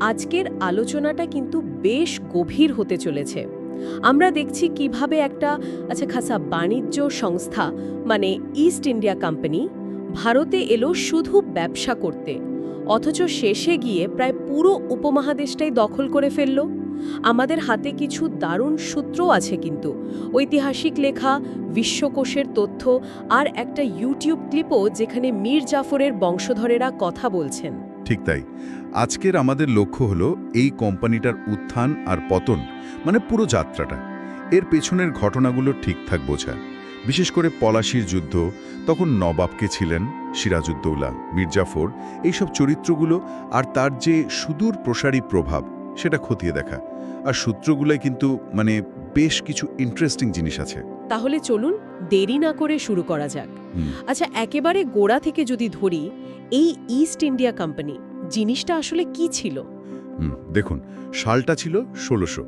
আজকের আলোচনাটা কিন্তু বেশ গভীর হতে চলেছে। আমরা দেখছি কীভাবে একটা আচ্ছা খাসা বাণিজ্য সংস্থা মানে ইস্ট ইন্ডিয়া কোম্পানি ভারতে এলো শুধু ব্যবসা করতে। অথচ শেষে গিয়ে প্রায় পুরো উপমহাদেশটাই দখল করে ফেলল। আমাদের হাতে কিছু দারুণ সূত্র আছে কিন্তু। ঐতিহাসিক লেখা, বিশ্বকোষের তথ্য আর একটা ইউটিউব ক্লিপও যেখানে মীর জাফরের বংশধরেরা কথা বলছেন। ঠিক তাই। আজকের আমাদের লক্ষ্য হলো এই কোম্পানিটার উত্থান আর পতন মানে পুরো যাত্রাটা। এর পেছনের ঘটনাগুলো ঠিকঠাক বোঝা। বিশেষ করে পলাশির যুদ্ধ তখন নবাবকে ছিলেন সিরাজউদ্দৌলা মির্জাফর এইসব চরিত্রগুলো আর তার যে সুদূর প্রসারী প্রভাব সেটা খতিয়ে দেখা। আর সূত্রগুলোয় কিন্তু মানে বেশ কিছু ইন্টারেস্টিং জিনিস আছে। তাহলে চলুন দেরি না করে শুরু করা যাক। আচ্ছা একেবারে গোড়া থেকে যদি ধরি এই ইস্ট ইন্ডিয়া কোম্পানি জিনিসটা আসলে কি ছিল? দেখুন সালটা ছিল ষোলোশো।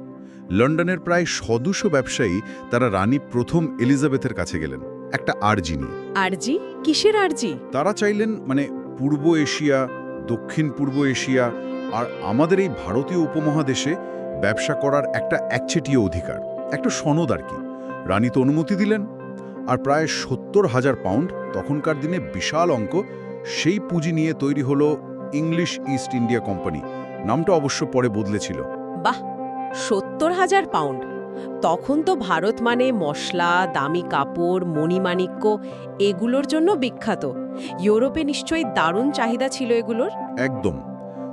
লন্ডনের প্রায় সদুশো ব্যবসায়ী তারা রানী প্রথম এলিজাবেথের কাছে গেলেন একটা আর্জি নিয়ে। আরজি? কিসের আরজি? তারা চাইলেন মানে পূর্ব এশিয়া দক্ষিণ পূর্ব এশিয়া আর আমাদের এই ভারতীয় উপমহাদেশে ব্যবসা করার একটা একচেটিয়া অধিকার একটা সনদ আর কি। রানী তো অনুমতি দিলেন আর প্রায় সত্তর হাজার পাউন্ড তখনকার দিনে বিশাল অঙ্ক সেই পুঁজি নিয়ে তৈরি হলো ইংলিশ ইস্ট ইন্ডিয়া কোম্পানি। নামটা অবশ্য পরে বদলেছিল। বাহ সত্তর হাজার পাউন্ড। তখন তো ভারত মানে মশলা দামি কাপড় মণিমাণিক্য এগুলোর জন্য বিখ্যাত। ইউরোপে নিশ্চয়ই দারুণ চাহিদা ছিল এগুলোর? একদম।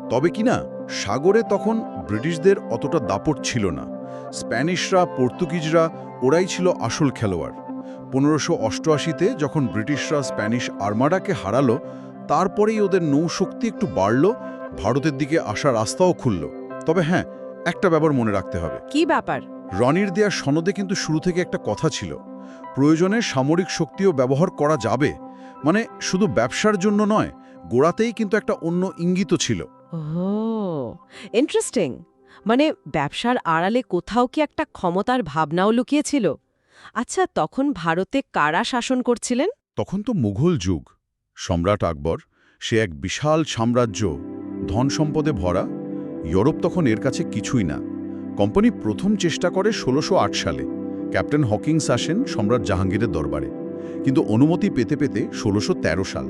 তবে কি না সাগরে তখন ব্রিটিশদের অতটা দাপট ছিল না। স্প্যানিশরা পর্তুগিজরা ওরাই ছিল আসল খেলোয়াড়। পনেরোশো অষ্টআশিতে যখন ব্রিটিশরা স্প্যানিশ আর্মাডাকে হারালো তারপরেই ওদের নৌশক্তি একটু বাড়ল ভারতের দিকে আসার রাস্তাও খুলল। তবে হ্যাঁ একটা ব্যাপার মনে রাখতে হবে। কি ব্যাপার? রনির দেয়া সনদে কিন্তু শুরু থেকে একটা কথা ছিল। প্রয়োজনে সামরিক শক্তিও ব্যবহার করা যাবে। মানে শুধু ব্যবসার জন্য নয় গোড়াতেই কিন্তু একটা অন্য ইঙ্গিত ছিল। ইন্টারেস্টিং মানে ব্যবসার আড়ালে কোথাও কি একটা ক্ষমতার ভাবনাও লুকিয়েছিল? আচ্ছা তখন ভারতে কারা শাসন করছিলেন? তখন তো মুঘল যুগ। সম্রাট আকবর সে এক বিশাল সাম্রাজ্য ধন সম্পদে ভরা ইউরোপ তখন এর কাছে কিছুই না। কোম্পানি প্রথম চেষ্টা করে ষোলোশো সালে। ক্যাপ্টেন হকিংস আসেন সম্রাট জাহাঙ্গীরের দরবারে। কিন্তু অনুমতি পেতে পেতে ষোলোশো সাল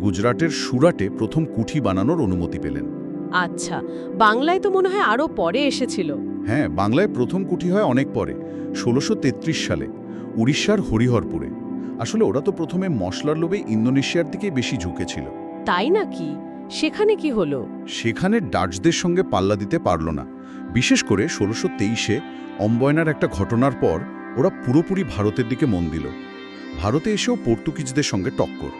গুজরাটের সুরাটে প্রথম কুঠি বানানোর অনুমতি পেলেন। আচ্ছা বাংলায় তো মনে হয় আরও পরে এসেছিল। হ্যাঁ বাংলায় প্রথম কুঠি হয় অনেক পরে ষোলোশো সালে উড়িষ্যার হরিহরপুরে। আসলে ওরা তো প্রথমে মশলার লোভে ইন্দোনেশিয়ার দিকে বেশি ঝুঁকেছিল। তাই নাকি? সেখানে কি হলো? সেখানে ডাচদের সঙ্গে পাল্লা দিতে পারল না। বিশেষ করে ষোলোশো তেইশে অম্বয়নার একটা ঘটনার পর ওরা পুরোপুরি ভারতের দিকে মন দিল। ভারতে এসেও পর্তুগিজদের সঙ্গে টক্কর।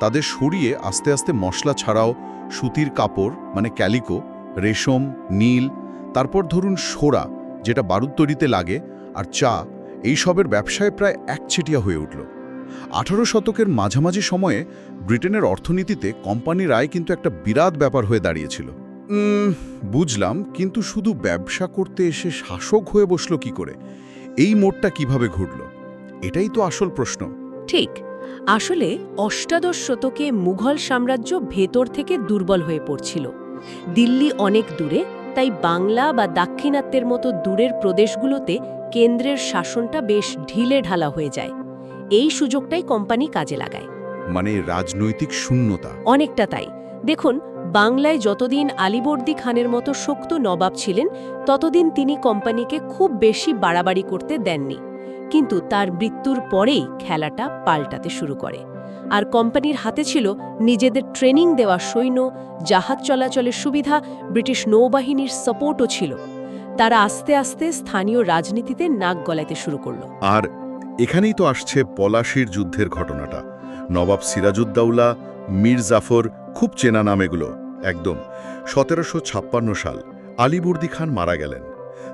তাদের সরিয়ে আস্তে আস্তে মশলা ছাড়াও সুতির কাপড় মানে ক্যালিকো রেশম নীল তারপর ধরুন সোরা যেটা বারুদ তৈরিতে লাগে আর চা এইসবের ব্যবসায় প্রায় একচেটিয়া হয়ে উঠল। আঠারো শতকের মাঝামাঝি সময়ে ব্রিটেনের অর্থনীতিতে কোম্পানির আয় কিন্তু একটা বিরাট ব্যাপার হয়ে দাঁড়িয়েছিল। বুঝলাম, কিন্তু শুধু ব্যবসা করতে এসে শাসক হয়ে বসল কি করে? এই মোড়টা কীভাবে ঘুরল? এটাই তো আসল প্রশ্ন। ঠিক, আসলে অষ্টাদশ শতকে মুঘল সাম্রাজ্য ভেতর থেকে দুর্বল হয়ে পড়ছিল। দিল্লি অনেক দূরে, তাই বাংলা বা দাক্ষিণাত্যের মতো দূরের প্রদেশগুলোতে কেন্দ্রের শাসনটা বেশ ঢিলে ঢালা হয়ে যায়। এই সুযোগটাই কোম্পানি কাজে লাগায়। মানে রাজনৈতিক শূন্যতা। অনেকটা তাই। দেখুন বাংলায় যতদিন আলিবর্দি খানের মতো শক্ত নবাব ছিলেন ততদিন তিনি কোম্পানিকে খুব বেশি বাড়াবাড়ি করতে দেননি। কিন্তু তার মৃত্যুর পরেই খেলাটা পাল্টাতে শুরু করে। আর কোম্পানির হাতে ছিল নিজেদের ট্রেনিং দেওয়া সৈন্য জাহাজ চলাচলের সুবিধা ব্রিটিশ নৌবাহিনীর সাপোর্টও ছিল। তারা আস্তে আস্তে স্থানীয় রাজনীতিতে নাক গলাতে শুরু করল। আর এখানেই তো আসছে পলাশির যুদ্ধের ঘটনাটা। নবাব সিরাজউদ্দৌলা, মীর জাফর খুব চেনা নাম এগুলো। একদম, সতেরোশো ছাপ্পান্ন সাল, আলিবর্দি খান মারা গেলেন।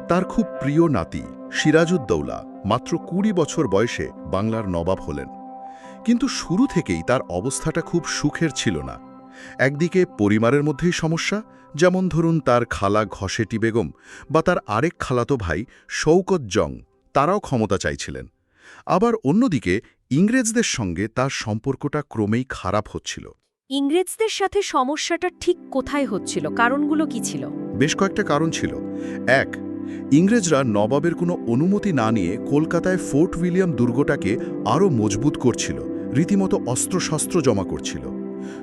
তার খুব প্রিয় নাতি সিরাজউদ্দৌলা মাত্র কুড়ি বছর বয়সে বাংলার নবাব হলেন। কিন্তু শুরু থেকেই তার অবস্থাটা খুব সুখের ছিল না। একদিকে পরিবারের মধ্যেই সমস্যা, যেমন ধরুন তার খালা ঘসেটি বেগম বা তার আরেক খালাতো ভাই শৌকত জং, তারাও ক্ষমতা চাইছিলেন। আবার অন্যদিকে ইংরেজদের সঙ্গে তার সম্পর্কটা ক্রমেই খারাপ হচ্ছিল। ইংরেজদের সাথে সমস্যাটা ঠিক কোথায় হচ্ছিল? কারণগুলো কি ছিল? বেশ কয়েকটা কারণ ছিল। এক ইংরেজরা নবাবের কোনো অনুমতি না নিয়ে কলকাতায় ফোর্ট উইলিয়াম দুর্গটাকে আরও মজবুত করছিল রীতিমতো অস্ত্রশস্ত্র জমা করছিল।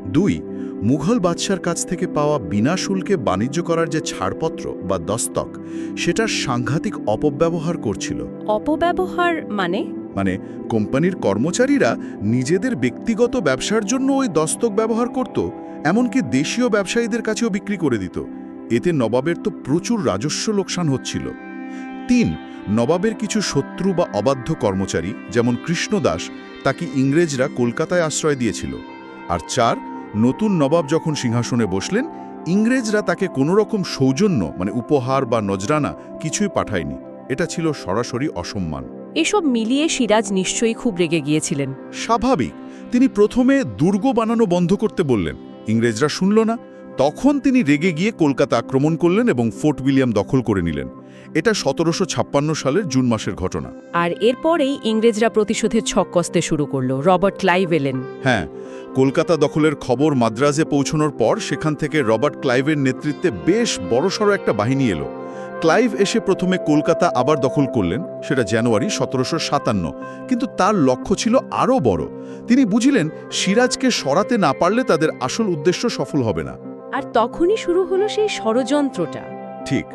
দুই মুঘল বাদশার কাছ থেকে পাওয়া বিনা শুল্কে বাণিজ্য করার যে ছাড়পত্র বা দস্তক সেটার সাংঘাতিক অপব্যবহার করছিল। অপব্যবহার মানে? মানে কোম্পানির কর্মচারীরা নিজেদের ব্যক্তিগত ব্যবসার জন্য ওই দস্তক ব্যবহার করত এমনকি দেশীয় ব্যবসায়ীদের কাছেও বিক্রি করে দিত। এতে নবাবের তো প্রচুর রাজস্ব লোকসান হচ্ছিল। তিন নবাবের কিছু শত্রু বা অবাধ্য কর্মচারী যেমন কৃষ্ণদাস তাকে ইংরেজরা কলকাতায় আশ্রয় দিয়েছিল। আর চার নতুন নবাব যখন সিংহাসনে বসলেন ইংরেজরা তাকে কোনো রকম সৌজন্য মানে উপহার বা নজরানা কিছুই পাঠায়নি। এটা ছিল সরাসরি অসম্মান। এসব মিলিয়ে সিরাজ নিশ্চয়ই খুব রেগে গিয়েছিলেন। স্বাভাবিক তিনি প্রথমে দুর্গ বানানো বন্ধ করতে বললেন। ইংরেজরা শুনল না। তখন তিনি রেগে গিয়ে কলকাতা আক্রমণ করলেন এবং ফোর্ট উইলিয়াম দখল করে নিলেন। এটা সতেরোশো ছাপ্পান্ন সালের জুন মাসের ঘটনা। আর এরপরেই ইংরেজরা প্রতিশোধের ছক কষতে শুরু করল রবার্ট ক্লাইভ এলেন হ্যাঁ কলকাতা দখলের খবর মাদ্রাজে পৌঁছানোর পর সেখান থেকে রবার্ট ক্লাইভের নেতৃত্বে বেশ বড়সড় একটা বাহিনী এলো। ক্লাইভ এসে প্রথমে কলকাতা আবার দখল করলেন সেটা জানুয়ারি সতেরোশো সাতান্ন। কিন্তু তার লক্ষ্য ছিল আরও বড়। তিনি বুঝিলেন সিরাজকে সরাতে না পারলে তাদের আসল উদ্দেশ্য সফল হবে না। আর তখনই শুরু হলো সেই ষড়যন্ত্রটা। ঠিক।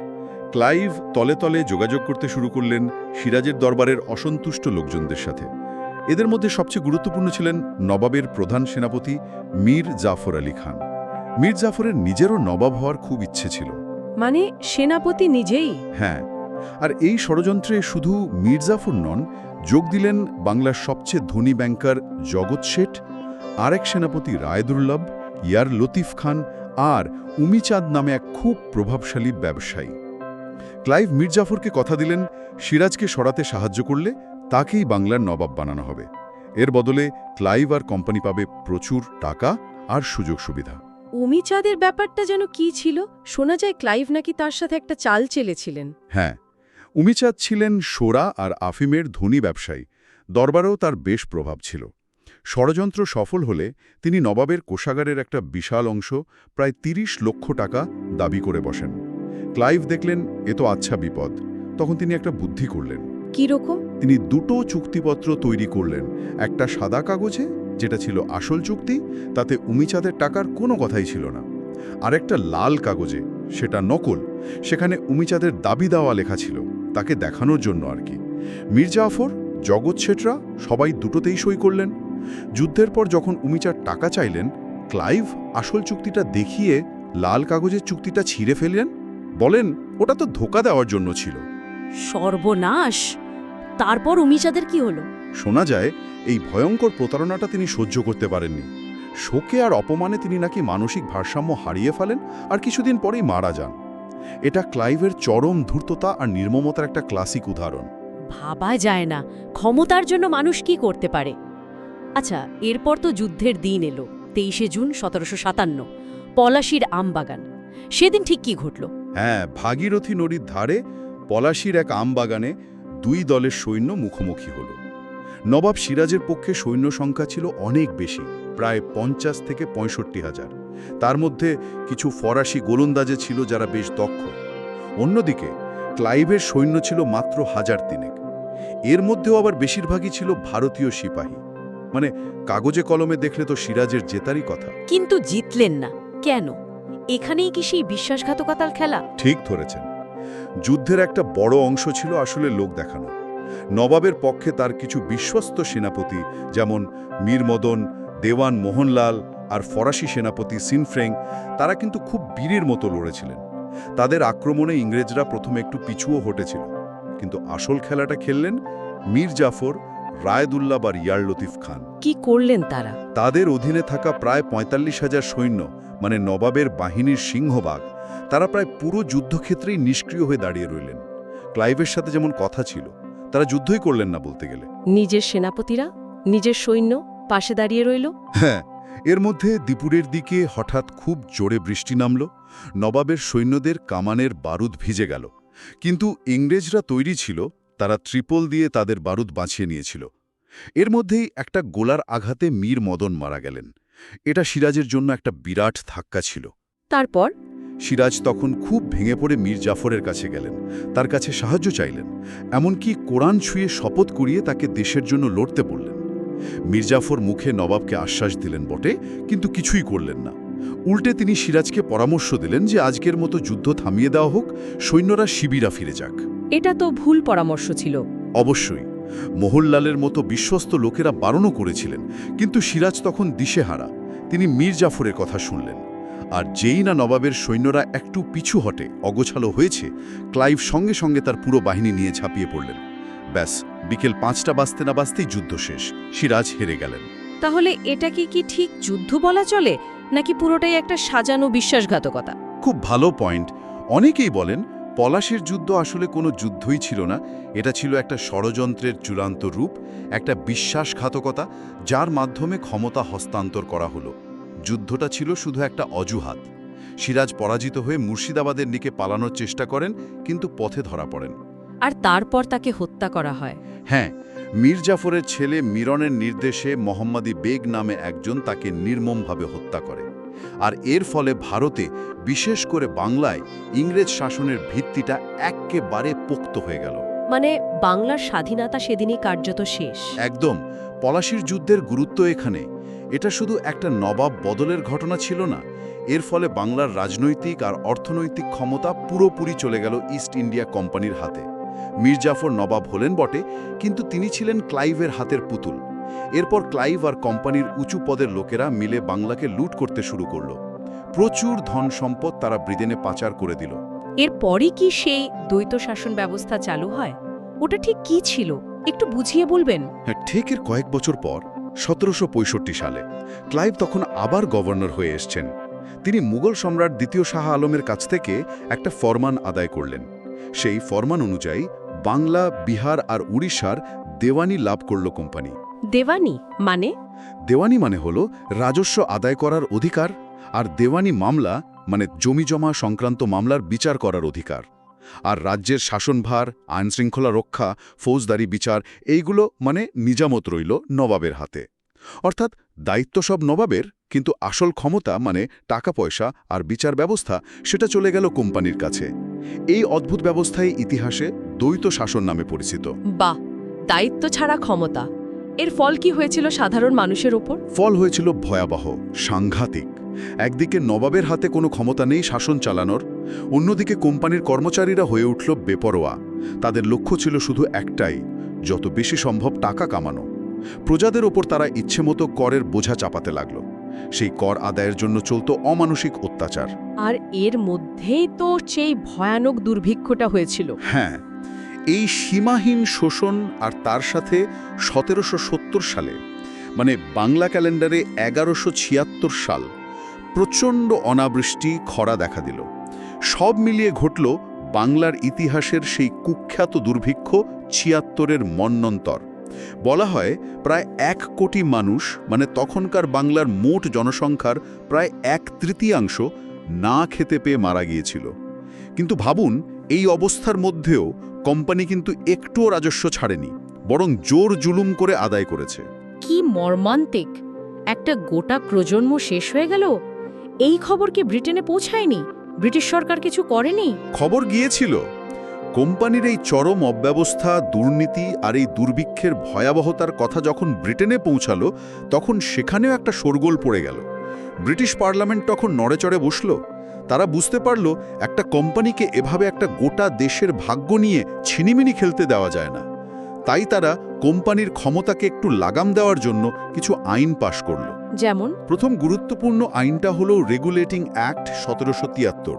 ক্লাইভ তলে তলে যোগাযোগ করতে শুরু করলেন সিরাজের দরবারের অসন্তুষ্ট লোকজনদের সাথে। এদের মধ্যে সবচেয়ে গুরুত্বপূর্ণ ছিলেন নবাবের প্রধান সেনাপতি মীর জাফর আলী খান। মীর জাফরের নিজেরও নবাব হওয়ার খুব ইচ্ছে ছিল। মানে সেনাপতি নিজেই? হ্যাঁ আর এই ষড়যন্ত্রে শুধু মীর জাফর নন যোগ দিলেন বাংলার সবচেয়ে ধনী ব্যাংকার জগৎ শেঠ আরেক সেনাপতি রায়দুর্লভ ইয়ার লতিফ খান আর উমিচাঁদ নামে এক খুব প্রভাবশালী ব্যবসায়ী। ক্লাইভ মির্জাফরকে কথা দিলেন সিরাজকে সরাতে সাহায্য করলে তাকেই বাংলার নবাব বানানো হবে। এর বদলে ক্লাইভ আর কোম্পানি পাবে প্রচুর টাকা আর সুযোগ সুবিধা। উমিচাঁদের ব্যাপারটা যেন কি ছিল? শোনা যায় ক্লাইভ নাকি তার সাথে একটা চাল চেলেছিলেন। হ্যাঁ উমিচাঁদ ছিলেন সোরা আর আফিমের ধনী ব্যবসায়ী। দরবারেও তার বেশ প্রভাব ছিল। ষড়যন্ত্র সফল হলে তিনি নবাবের কোষাগারের একটা বিশাল অংশ প্রায় ৩০ লক্ষ টাকা দাবি করে বসেন। ক্লাইভ দেখলেন এ তো আচ্ছা বিপদ। তখন তিনি একটা বুদ্ধি করলেন। কি রকম? তিনি দুটো চুক্তিপত্র তৈরি করলেন। একটা সাদা কাগজে, যেটা ছিল আসল চুক্তি, তাতে উমিচাঁদের টাকার কোনো কথাই ছিল না। আর একটা লাল কাগজে, সেটা নকল, সেখানে উমিচাঁদের দাবি দেওয়া লেখা ছিল, তাকে দেখানোর জন্য আর কি। মির্জাফর জগৎ শেঠরা সবাই দুটোতেই সই করলেন। যুদ্ধের পর যখন উমিচার টাকা চাইলেন, ক্লাইভ আসল চুক্তিটা দেখিয়ে লাল কাগজের চুক্তিটা ছিঁড়ে ফেললেন। বলেন, ওটা তো ধোকা দেওয়ার জন্য ছিল। সর্বনাশ। তারপর উমিচাঁদের কি হলো? শোনা যায় এই ভয়ঙ্কর প্রতারণাটা তিনি সহ্য করতে পারেননি। শোকে আর অপমানে তিনি নাকি মানসিক ভারসাম্য হারিয়ে ফেলেন আর কিছুদিন পরেই মারা যান। এটা ক্লাইভের চরম ধূর্ততা আর নির্মমতার একটা ক্লাসিক উদাহরণ। ভাবা যায় না ক্ষমতার জন্য মানুষ কি করতে পারে? আচ্ছা এরপর তো যুদ্ধের দিন এলো তেইশে জুন সতেরোশো সাতান্ন পলাশির আমবাগান। সেদিন ঠিক কি ঘটল? হ্যাঁ ভাগীরথী নদীর ধারে পলাশির এক আমবাগানে দুই দলের সৈন্য মুখোমুখি হল। নবাব সিরাজের পক্ষে সৈন্য সংখ্যা ছিল অনেক বেশি প্রায় পঞ্চাশ থেকে পঁয়ষট্টি হাজার। তার মধ্যে কিছু ফরাসি গোলন্দাজে ছিল যারা বেশ দক্ষ। অন্যদিকে ক্লাইভের সৈন্য ছিল মাত্র হাজার তিনেক। এর মধ্যেও আবার বেশিরভাগই ছিল ভারতীয় সিপাহী। মানে কাগজে কলমে দেখলে তো সিরাজের জেতারই কথা। কিন্তু জিতলেন না। কেন? এখানেই কি সেই বিশ্বাসঘাতকতার খেলা? ঠিক ধরেছেন। যুদ্ধের একটা বড় অংশ ছিল আসলে লোক দেখানো। নবাবের পক্ষে তার কিছু বিশ্বস্ত সেনাপতি যেমন মীর মদন দেওয়ান মোহনলাল আর ফরাসি সেনাপতি সিনফ্রেং তারা কিন্তু খুব বীরের মতো লড়েছিলেন। তাদের আক্রমণে ইংরেজরা প্রথমে একটু পিছুও হটেছিল। কিন্তু আসল খেলাটা খেললেন মীর জাফর রায়দুল্লাহ বা ইয়ার লতিফ খান। কি করলেন তারা? তাদের অধীনে থাকা প্রায় পঁয়তাল্লিশ হাজার সৈন্য মানে নবাবের বাহিনীর সিংহভাগ তারা প্রায় পুরো যুদ্ধক্ষেত্রেই নিষ্ক্রিয় হয়ে দাঁড়িয়ে রইলেন। ক্লাইভের সাথে যেমন কথা ছিল তারা যুদ্ধই করলেন না বলতে গেলে। নিজের সেনাপতিরা নিজের সৈন্য পাশে দাঁড়িয়ে রইল? হ্যাঁ এর মধ্যে দীপুরের দিকে হঠাৎ খুব জোরে বৃষ্টি নামল নবাবের সৈন্যদের কামানের বারুদ ভিজে গেল। কিন্তু ইংরেজরা তৈরি ছিল তারা ত্রিপল দিয়ে তাদের বারুদ বাঁচিয়ে নিয়েছিল। এর মধ্যেই একটা গোলার আঘাতে মীর মদন মারা গেলেন। এটা সিরাজের জন্য একটা বিরাট ধাক্কা ছিল। তারপর? সিরাজ তখন খুব ভেঙে পড়ে মীর জাফরের কাছে গেলেন। তার কাছে সাহায্য চাইলেন এমনকি কোরআন ছুঁয়ে শপথ করিয়ে তাকে দেশের জন্য লড়তে বললেন। মির্জাফর মুখে নবাবকে আশ্বাস দিলেন বটে কিন্তু কিছুই করলেন না। উল্টে তিনি সিরাজকে পরামর্শ দিলেন যে আজকের মতো যুদ্ধ থামিয়ে দেওয়া হোক সৈন্যরা শিবিরা ফিরে যাক। এটা তো ভুল পরামর্শ ছিল। অবশ্যই মোহনলালের মতো বিশ্বস্ত লোকেরা বারণও করেছিলেন কিন্তু সিরাজ তখন দিশেহারা। তিনি মীর জাফরের কথা শুনলেন। আর যেই না নবাবের সৈন্যরা একটু পিছু হটে অগোছালো হয়েছে ক্লাইভ সঙ্গে সঙ্গে তার পুরো বাহিনী নিয়ে ঝাঁপিয়ে পড়লেন। ব্যাস বিকেল পাঁচটা বাজতে না বাজতেই যুদ্ধ শেষ সিরাজ হেরে গেলেন। তাহলে এটাকে কি ঠিক যুদ্ধ বলা চলে নাকি পুরোটাই একটা সাজানো বিশ্বাসঘাতকতা? খুব ভালো পয়েন্ট। অনেকেই বলেন পলাশের যুদ্ধ আসলে কোনো যুদ্ধই ছিল না এটা ছিল একটা ষড়যন্ত্রের চূড়ান্ত রূপ একটা বিশ্বাসঘাতকতা যার মাধ্যমে ক্ষমতা হস্তান্তর করা হলো। যুদ্ধটা ছিল শুধু একটা অজুহাত। সিরাজ পরাজিত হয়ে মুর্শিদাবাদের দিকে পালানোর চেষ্টা করেন কিন্তু পথে ধরা পড়েন। আর তারপর তাকে হত্যা করা হয়। হ্যাঁ মীর জাফরের ছেলে মিরনের নির্দেশে মোহাম্মদী বেগ নামে একজন তাকে নির্মমভাবে হত্যা করে। আর এর ফলে ভারতে বিশেষ করে বাংলায় ইংরেজ শাসনের ভিত্তিটা এক্কেবারে পোক্ত হয়ে গেল। মানে বাংলার স্বাধীনতা সেদিনই কার্যত শেষ। একদম পলাশির যুদ্ধের গুরুত্ব এখানে। এটা শুধু একটা নবাব বদলের ঘটনা ছিল না এর ফলে বাংলার রাজনৈতিক আর অর্থনৈতিক ক্ষমতা পুরোপুরি চলে গেল ইস্ট ইন্ডিয়া কোম্পানির হাতে। মির্জাফর নবাব হলেন বটে কিন্তু তিনি ছিলেন ক্লাইভের হাতের পুতুল। এরপর ক্লাইভ আর কোম্পানির উঁচু পদের লোকেরা মিলে বাংলাকে লুট করতে শুরু করল। প্রচুর ধন সম্পদ তারা ব্রিটেনে পাচার করে দিল। এরপরই কি সেই দ্বৈত শাসন ব্যবস্থা চালু হয়? ওটা ঠিক কি ছিল? একটু বুঝিয়ে বলবেন? হ্যাঁ ঠিক এর কয়েক বছর পর সতেরোশো পঁয়ষট্টি সালে। ক্লাইভ তখন আবার গভর্নর হয়ে এসছেন। তিনি মুঘল সম্রাট দ্বিতীয় শাহ আলমের কাছ থেকে একটা ফরমান আদায় করলেন। সেই ফরমান অনুযায়ী বাংলা বিহার আর উড়িষ্যার দেওয়ানি লাভ করল কোম্পানি। দেওয়ানি মানে? দেওয়ানি মানে হল রাজস্ব আদায় করার অধিকার আর দেওয়ানি মামলা মানে জমি জমা সংক্রান্ত মামলার বিচার করার অধিকার। আর রাজ্যের শাসনভার আইনশৃঙ্খলা রক্ষা ফৌজদারি বিচার এইগুলো মানে নিজামত রইল নবাবের হাতে। অর্থাৎ দায়িত্ব সব নবাবের কিন্তু আসল ক্ষমতা মানে টাকা পয়সা আর বিচার ব্যবস্থা সেটা চলে গেল কোম্পানির কাছে। এই অদ্ভুত ব্যবস্থাই ইতিহাসে দ্বৈত শাসন নামে পরিচিত। বাহ! দায়িত্ব ছাড়া ক্ষমতা। এর ফল কি হয়েছিল সাধারণ মানুষের ওপর? ফল হয়েছিল ভয়াবহ সাংঘাতিক। একদিকে নবাবের হাতে কোনো ক্ষমতা নেই শাসন চালানোর অন্যদিকে কোম্পানির কর্মচারীরা হয়ে উঠল বেপরোয়া। তাদের লক্ষ্য ছিল শুধু একটাই যত বেশি সম্ভব টাকা কামানো। প্রজাদের ওপর তারা ইচ্ছেমতো করের বোঝা চাপাতে লাগল। সেই কর আদায়ের জন্য চলত অমানসিক অত্যাচার। আর এর মধ্যেই তো সেই ভয়ানক দুর্ভিক্ষটা হয়েছিল। হ্যাঁ এই সীমাহীন শোষণ আর তার সাথে সতেরোশো সত্তর সালে মানে বাংলা ক্যালেন্ডারে এগারোশো ছিয়াত্তর সাল প্রচণ্ড অনাবৃষ্টি, খরা দেখা দিল। সব মিলিয়ে ঘটল বাংলার ইতিহাসের সেই কুখ্যাত দুর্ভিক্ষ ছিয়াত্তরের মন্নন্তর। বলা হয় প্রায় এক কোটি মানুষ মানে তখনকার বাংলার মোট জনসংখ্যার প্রায় এক তৃতীয়াংশ, না খেতে পেয়ে মারা গিয়েছিল। কিন্তু ভাবুন, এই অবস্থার মধ্যেও কোম্পানি কিন্তু একটুও রাজস্ব ছাড়েনি, বরং জোর জুলুম করে আদায় করেছে। কি মর্মান্তিক! একটা গোটা প্রজন্ম শেষ হয়ে গেল? এই খবর কি ব্রিটেনে পৌঁছায়নি? ব্রিটিশ সরকার কিছু করেনি? খবর গিয়েছিল। কোম্পানির এই চরম অব্যবস্থা, দুর্নীতি আর এই দুর্ভিক্ষের ভয়াবহতার কথা যখন ব্রিটেনে পৌঁছালো, তখন সেখানেও একটা শোরগোল পড়ে গেল। ব্রিটিশ পার্লামেন্ট তখন নড়েচড়ে বসল। তারা বুঝতে পারল, একটা কোম্পানিকে এভাবে একটা গোটা দেশের ভাগ্য নিয়ে ছিনিমিনি খেলতে দেওয়া যায় না। তাই তারা কোম্পানির ক্ষমতাকে একটু লাগাম দেওয়ার জন্য কিছু আইন পাশ করল। যেমন প্রথম গুরুত্বপূর্ণ আইনটা হল রেগুলেটিং অ্যাক্ট সতেরোশো তিয়াত্তর।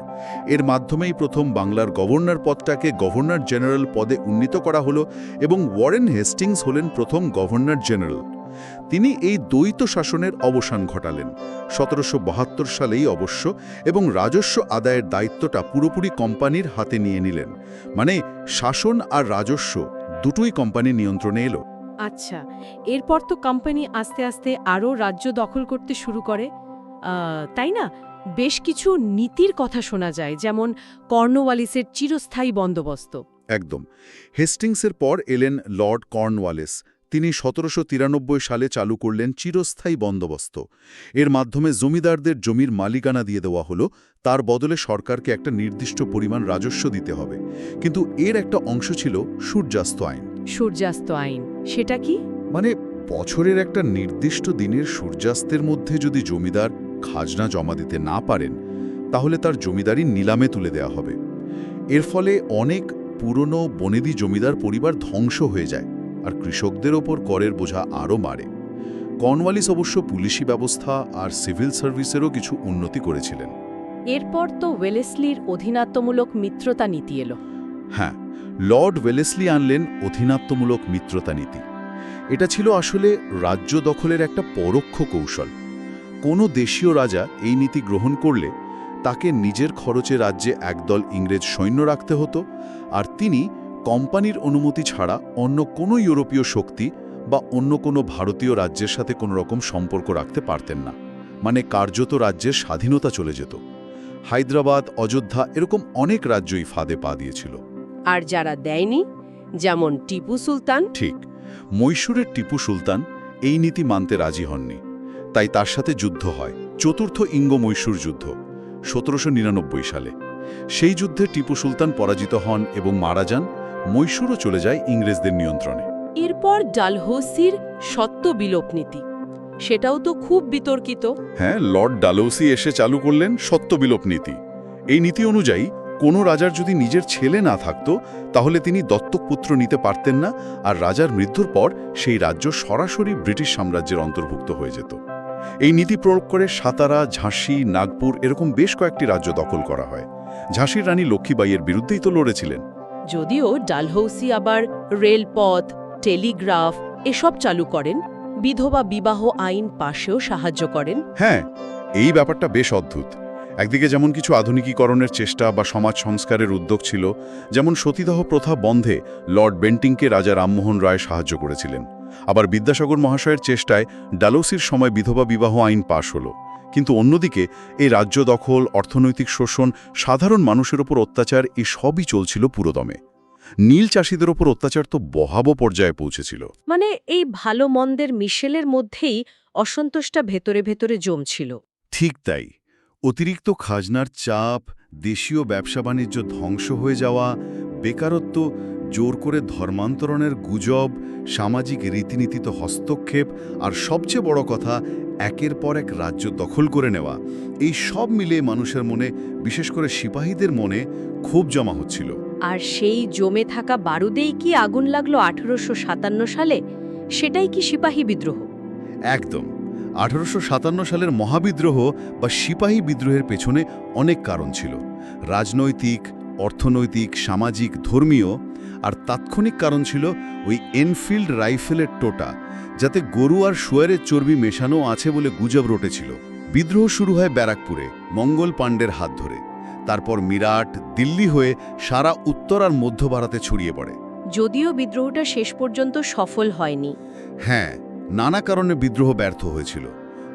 এর মাধ্যমেই প্রথম বাংলার গভর্নর পদটাকে গভর্নর জেনারেল পদে উন্নীত করা হলো এবং ওয়ারেন হেস্টিংস হলেন প্রথম গভর্নর জেনারেল। তিনি এই দ্বৈত শাসনের অবসান ঘটালেন। সতেরোশো বাহাত্তর সালেই অবশ্য এবং রাজস্ব আদায়ের দায়িত্বটা পুরোপুরি কোম্পানির হাতে নিয়ে নিলেন। মানে শাসন আর রাজস্ব দুটোই কোম্পানির নিয়ন্ত্রণে এলো। আচ্ছা এরপর তো কোম্পানি আস্তে আস্তে আরও রাজ্য দখল করতে শুরু করে। তাই না? বেশ কিছু নীতির কথা শোনা যায় যেমন কর্নওয়ালিসের চিরস্থায়ী বন্দোবস্ত। একদম। হেস্টিংসের পর এলেন লর্ড কর্নওয়ালিস। তিনি সতেরোশো তিরানব্বই সালে চালু করলেন চিরস্থায়ী বন্দোবস্ত। এর মাধ্যমে জমিদারদের জমির মালিকানা দিয়ে দেওয়া হলো। তার বদলে সরকারকে একটা নির্দিষ্ট পরিমাণ রাজস্ব দিতে হবে। কিন্তু এর একটা অংশ ছিল সূর্যাস্ত আইন। সূর্যাস্ত আইন। সেটা কি? মানে বছরের একটা নির্দিষ্ট দিনের সূর্যাস্তের মধ্যে যদি জমিদার খাজনা জমা দিতে না পারেন তাহলে তার জমিদারি নিলামে তুলে দেওয়া হবে। এর ফলে অনেক পুরনো বনেদি জমিদার পরিবার ধ্বংস হয়ে যায় আর কৃষকদের ওপর করের বোঝা আরও মারে কর্নওয়ালিস অবশ্য পুলিশি ব্যবস্থা আর সিভিল সার্ভিসেরও কিছু উন্নতি করেছিলেন। এরপর তো ওয়েলেসলির অধীনাত্মমূলক মিত্রতা নীতি এলো। হ্যাঁ লর্ড ওয়েলেসলি আনলেন অধীনাত্মমূলক মিত্রতা নীতি। এটা ছিল আসলে রাজ্য দখলের একটা পরোক্ষ কৌশল। কোনো দেশীয় রাজা এই নীতি গ্রহণ করলে তাকে নিজের খরচে রাজ্যে একদল ইংরেজ সৈন্য রাখতে হতো, আর তিনি কোম্পানির অনুমতি ছাড়া অন্য কোনো ইউরোপীয় শক্তি বা অন্য কোনো ভারতীয় রাজ্যের সাথে কোনো রকম সম্পর্ক রাখতে পারতেন না। মানে কার্যত রাজ্যের স্বাধীনতা চলে যেত। হায়দ্রাবাদ, অযোধ্যা এরকম অনেক রাজ্যই ফাঁদে পা দিয়েছিল। আর যারা দেয়নি যেমন টিপু সুলতান। ঠিক মৈশূরের টিপু সুলতান এই নীতি মানতে রাজি হননি। তাই তার সাথে যুদ্ধ হয়। চতুর্থ ইঙ্গ মৈশূর যুদ্ধ সতেরোশো নিরানব্বই সালে। সেই যুদ্ধে টিপু সুলতান পরাজিত হন এবং মারা যান। মৈশূরও চলে যায় ইংরেজদের নিয়ন্ত্রণে। এরপর ডালহৌসির সত্য বিলোপ নীতি। সেটাও তো খুব বিতর্কিত। হ্যাঁ লর্ড ডালহৌসি এসে চালু করলেন সত্য বিলোপ নীতি। এই নীতি অনুযায়ী কোনো রাজার যদি নিজের ছেলে না থাকত তাহলে তিনি দত্তক পুত্র নিতে পারতেন না আর রাজার মৃত্যুর পর সেই রাজ্য সরাসরি ব্রিটিশ সাম্রাজ্যের অন্তর্ভুক্ত হয়ে যেত। এই নীতি প্রয়োগ করে সাতারা ঝাঁসি নাগপুর এরকম বেশ কয়েকটি রাজ্য দখল করা হয়। ঝাঁসির রানী লক্ষ্মীবাইয়ের বিরুদ্ধেই তো লড়েছিলেন। যদিও ডালহৌসি আবার রেলপথ টেলিগ্রাফ এসব চালু করেন বিধবা বিবাহ আইন পাশেও সাহায্য করেন। হ্যাঁ এই ব্যাপারটা বেশ অদ্ভুত। একদিকে যেমন কিছু আধুনিকীকরণের চেষ্টা বা সমাজ সংস্কারের উদ্যোগ ছিল যেমন সতীদাহ প্রথা বন্ধে লর্ড বেন্টিংকে রাজা রামমোহন রায় সাহায্য করেছিলেন। আবার বিদ্যাসাগর মহাশয়ের চেষ্টায় ডালোসির সময় বিধবা বিবাহ আইন পাশ হল। কিন্তু অন্যদিকে এই রাজ্য দখল অর্থনৈতিক শোষণ সাধারণ মানুষের ওপর অত্যাচার এই সবই চলছিল পুরোদমে। নীল চাষিদের ওপর অত্যাচার তো বহাব পর্যায়ে পৌঁছেছিল। মানে এই ভালো মন্দের মিশেলের মধ্যেই অসন্তোষটা ভেতরে ভেতরে জমছিল। ঠিক তাই। অতিরিক্ত খাজনার চাপ দেশীয় ব্যবসা বাণিজ্য ধ্বংস হয়ে যাওয়া বেকারত্ব জোর করে ধর্মান্তরণের গুজব সামাজিক রীতিনীতিতে হস্তক্ষেপ আর সবচেয়ে বড় কথা একের পর এক রাজ্য দখল করে নেওয়া। এই সব মিলিয়ে মানুষের মনে বিশেষ করে সিপাহীদের মনে ক্ষোভ জমা হচ্ছিল। আর সেই জমে থাকা বারুদেই কি আগুন লাগল আঠেরোশো সাতান্ন সালে? সেটাই কি সিপাহী বিদ্রোহ? একদম। আঠারোশো সাতান্ন সালের মহাবিদ্রোহ বা সিপাহী বিদ্রোহের পেছনে অনেক কারণ ছিল। রাজনৈতিক অর্থনৈতিক সামাজিক ধর্মীয় আর তাৎক্ষণিক কারণ ছিল ওই এনফিল্ড রাইফেলের টোটা যাতে গরু আর শুয়ারের চর্বি মেশানো আছে বলে গুজব রটেছিল। বিদ্রোহ শুরু হয় ব্যারাকপুরে মঙ্গল পাণ্ডের হাত ধরে। তারপর মিরাট দিল্লি হয়ে সারা উত্তর আর মধ্য ভারতে ছড়িয়ে পড়ে। যদিও বিদ্রোহটা শেষ পর্যন্ত সফল হয়নি। হ্যাঁ নানা কারণে বিদ্রোহ ব্যর্থ হয়েছিল।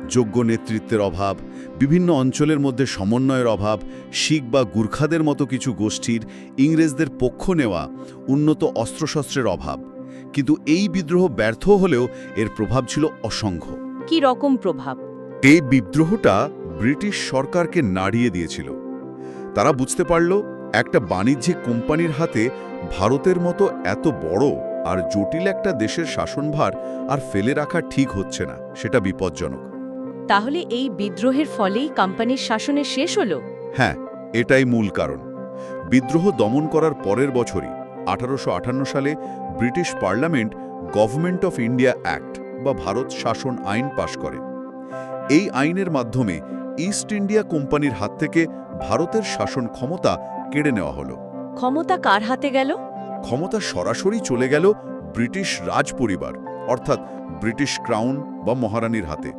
যোগ্য নেতৃত্বের অভাব বিভিন্ন অঞ্চলের মধ্যে সমন্বয়ের অভাব শিখ বা গুর্খাদের মতো কিছু গোষ্ঠীর ইংরেজদের পক্ষ নেওয়া উন্নত অস্ত্রশস্ত্রের অভাব। কিন্তু এই বিদ্রোহ ব্যর্থ হলেও এর প্রভাব ছিল অসংখ্য। কি রকম প্রভাব? এই বিদ্রোহটা ব্রিটিশ সরকারকে নাড়িয়ে দিয়েছিল। তারা বুঝতে পারল একটা বাণিজ্যিক কোম্পানির হাতে ভারতের মতো এত বড় আর জটিল একটা দেশের শাসনভার আর ফেলে রাখা ঠিক হচ্ছে না সেটা বিপজ্জনক। তাহলে এই বিদ্রোহের ফলেই কোম্পানির শাসনের শেষ হলো? হ্যাঁ এটাই মূল কারণ। বিদ্রোহ দমন করার পরের বছরই আঠারোশো সালে British parliament government of India act বা ভারত শাসন আইন পাশ করে। এই আইনের মাধ্যমে ইস্ট ইন্ডিয়া কোম্পানির হাত থেকে ভারতের শাসন ক্ষমতা কেড়ে নেওয়া হলো। ক্ষমতা কার হাতে গেল? ক্ষমতা সরাসরি চলে গেল ব্রিটিশ রাজ পরিবার অর্থাৎ ব্রিটিশ ক্রাউন বা মহারানীর হাতে।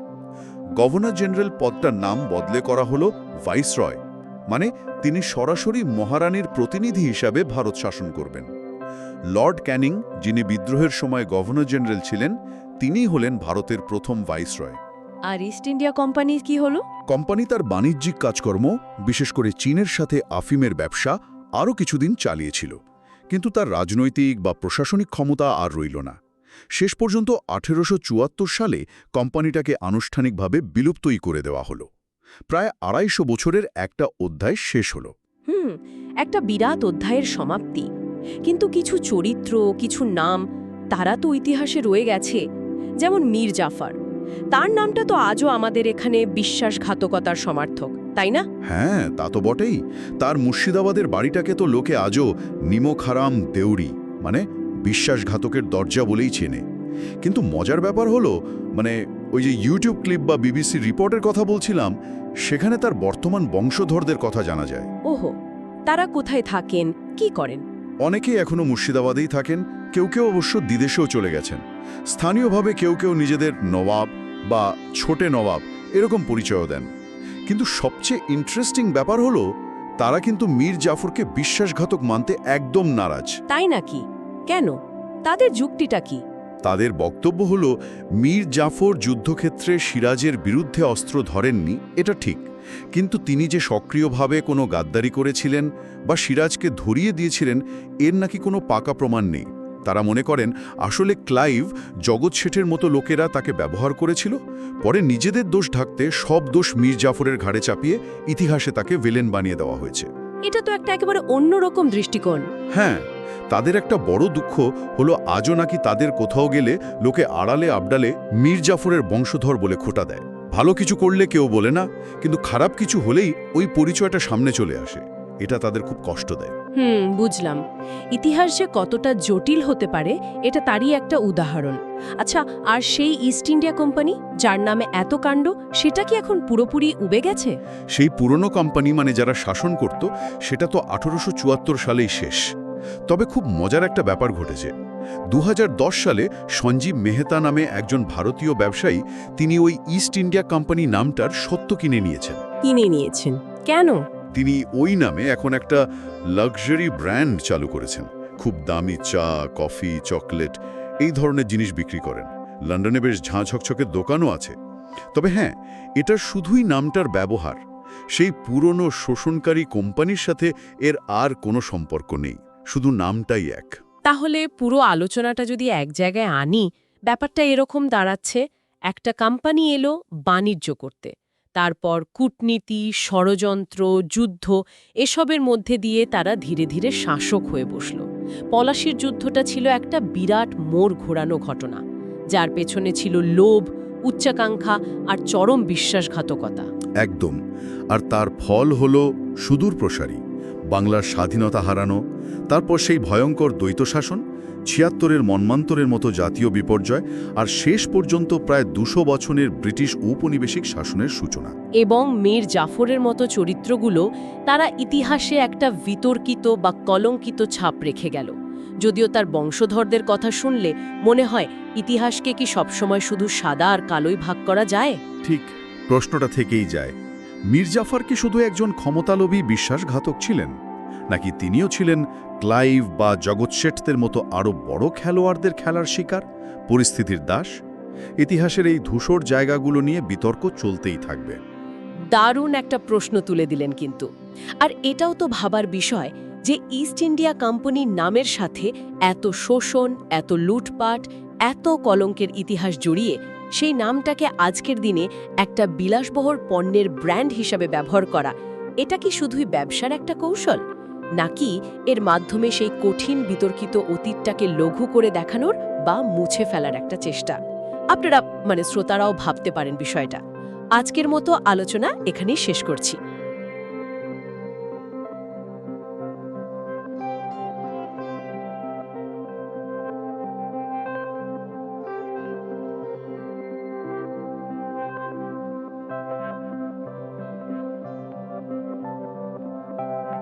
গভর্নর জেনারেল পদটার নাম বদলে করা হলো ভাইসরয় মানে তিনি সরাসরি মহারানীর প্রতিনিধি হিসাবে ভারত শাসন করবেন। লর্ড ক্যানিং যিনি বিদ্রোহের সময় গভর্নর জেনারেল ছিলেন তিনিই হলেন ভারতের প্রথম ভাইসরয়। আর ইস্ট ইন্ডিয়া কোম্পানি কি হলো? কোম্পানি তার বাণিজ্যিক কাজকর্ম বিশেষ করে চীনের সাথে আফিমের ব্যবসা আরও কিছুদিন চালিয়েছিল। কিন্তু তার রাজনৈতিক বা প্রশাসনিক ক্ষমতা আর রইল না। শেষ পর্যন্ত আঠেরোশো চুয়াত্তর সালে কোম্পানিটাকে আনুষ্ঠানিকভাবে বিলুপ্তই করে দেওয়া হলো। প্রায় আড়াইশো বছরের একটা অধ্যায় শেষ হলো। হুম, একটা বিরাট অধ্যায়ের সমাপ্তি। কিন্তু কিছু চরিত্র, কিছু নাম তারা তো ইতিহাসে রয়ে গেছে, যেমন মীর জাফর। তার নামটা তো আজও আমাদের এখানে বিশ্বাসঘাতকতার সমার্থক তাই না? হ্যাঁ তা তো বটেই। তার মুর্শিদাবাদের বাড়িটাকে তো লোকে আজও নিমখারাম দেউরি মানে বিশ্বাসঘাতকের দরজা বলেই চেনে। কিন্তু মজার ব্যাপার হলো মানে ওই যে ইউটিউব ক্লিপ বা বিবিসি রিপোর্টের কথা বলছিলাম সেখানে তার বর্তমান বংশধরদের কথা জানা যায়। ওহো তারা কোথায় থাকেন কি করেন? অনেকেই এখনও মুর্শিদাবাদেই থাকেন কেউ কেউ অবশ্য বিদেশেও চলে গেছেন। স্থানীয়ভাবে কেউ কেউ নিজেদের নবাব বা ছোটে নবাব এরকম পরিচয় দেন। কিন্তু সবচেয়ে ইন্টারেস্টিং ব্যাপার হলো তারা কিন্তু মীর জাফরকে বিশ্বাসঘাতক মানতে একদম নারাজ। তাই নাকি? কেন? তাদের যুক্তিটা কি? তাদের বক্তব্য হল মীর জাফর যুদ্ধক্ষেত্রে সিরাজের বিরুদ্ধে অস্ত্র ধরেননি এটা ঠিক। কিন্তু তিনি যে সক্রিয়ভাবে কোনো গাদ্দারি করেছিলেন বা সিরাজকে ধরিয়ে দিয়েছিলেন এর নাকি কোনো পাকা প্রমাণ নেই। তারা মনে করেন আসলে ক্লাইভ জগৎ শেঠের মতো লোকেরা তাকে ব্যবহার করেছিল। পরে নিজেদের দোষ ঢাকতে সব দোষ মীর জাফরের ঘাড়ে চাপিয়ে ইতিহাসে তাকে ভিলেন বানিয়ে দেওয়া হয়েছে। এটা তো একটা একেবারে অন্যরকম দৃষ্টিকোণ। হ্যাঁ তাদের একটা বড় দুঃখ হলো আজও নাকি তাদের কোথাও গেলে লোকে আড়ালে আবডালে মীর জাফরের বংশধর বলে খোটা দেয়। ভালো কিছু করলে কেউ বলে না কিন্তু খারাপ কিছু হলেই ওই পরিচয়টা সামনে চলে আসে। এটা তাদের খুব কষ্ট দেয়। হুম বুঝলাম। ইতিহাস যে কতটা জটিল হতে পারে এটা তারই একটা উদাহরণ। আচ্ছা আর সেই ইস্ট ইন্ডিয়া কোম্পানি যার নামে এত কাণ্ড সেটা কি এখন পুরোপুরি উবে গেছে? সেই পুরনো কোম্পানি মানে যারা শাসন করত সেটা তো আঠারোশো চুয়াত্তর সালেই শেষ। তবে খুব মজার একটা ব্যাপার ঘটেছে। দু হাজার দশ সালে সঞ্জীব মেহতা নামে একজন ভারতীয় ব্যবসায়ী তিনি ওই ইস্ট ইন্ডিয়া কোম্পানি নামটার সত্য কিনে নিয়েছেন। কিনে নিয়েছেন। কেন? তিনি ওই নামে এখন একটা লাক্সারি ব্র্যান্ড চালু করেছেন। খুব দামি চা, কফি, চকলেট এই ধরনের জিনিস বিক্রি করেন। লন্ডনে বেশ ঝাঁ ঝকঝকের দোকানও আছে। তবে হ্যাঁ এটা শুধুই নামটার ব্যবহার। সেই পুরনো শোষণকারী কোম্পানির সাথে এর আর কোনো সম্পর্ক নেই। শুধু নামটাই এক। তাহলে পুরো আলোচনাটা যদি এক জায়গায় আনি, ব্যাপারটা এরকম দাঁড়াচ্ছে, একটা কোম্পানি এলো বাণিজ্য করতে। তারপর কূটনীতি, ষড়যন্ত্র, যুদ্ধ এসবের মধ্যে দিয়ে তারা ধীরে ধীরে শাসক হয়ে বসল। পলাশির যুদ্ধটা ছিল একটা বিরাট মোড় ঘোরানো ঘটনা, যার পেছনে ছিল লোভ, উচ্চাকাঙ্ক্ষা আর চরম বিশ্বাসঘাতকতা। একদম, আর তার ফল হল সুদূর প্রসারী বাংলার স্বাধীনতা হারানো, তারপর সেই ভয়ঙ্কর দ্বৈত শাসন ছিয়াত্তরের মন্মান্তরের মতো জাতীয় বিপর্যয় আর শেষ পর্যন্ত প্রায় দুশো বছরের ব্রিটিশ ঔপনিবেশিক শাসনের সূচনা। এবং মীর জাফরের মতো চরিত্রগুলো তারা ইতিহাসে একটা বিতর্কিত বা কলঙ্কিত ছাপ রেখে গেল। যদিও তার বংশধরদের কথা শুনলে মনে হয় ইতিহাসকে কি সবসময় শুধু সাদা আর কালোই ভাগ করা যায়? ঠিক প্রশ্নটা থেকেই যায়। মির্জাফর কি শুধু একজন ক্ষমতালোভী বিশ্বাসঘাতক ছিলেন? নাকি তিনিও ছিলেন ক্লাইভ বা জগৎ শেঠদের মতো আরও বড় খেলোয়াড়দের খেলার শিকার, পরিস্থিতির দাস, ইতিহাসের এই ধূসর জায়গাগুলো নিয়ে বিতর্ক চলতেই থাকবে। দারুণ একটা প্রশ্ন তুলে দিলেন কিন্তু। আর এটাও তো ভাবার বিষয় যে ইস্ট ইন্ডিয়া কোম্পানির নামের সাথে এত শোষণ, এত লুটপাট, এত কলঙ্কের ইতিহাস জড়িয়ে সেই নামটাকে আজকের দিনে একটা বিলাসবহর পণ্যের ব্র্যান্ড হিসাবে ব্যবহার করা, এটা কি শুধুই ব্যবসার একটা কৌশল? নাকি এর মাধ্যমে সেই কঠিন বিতর্কিত অতীতটাকে লঘু করে দেখানোর বা মুছে ফেলার একটা চেষ্টা? আপনারা মানে শ্রোতারাও ভাবতে পারেন বিষয়টা। আজকের মতো আলোচনা এখানেই শেষ করছি।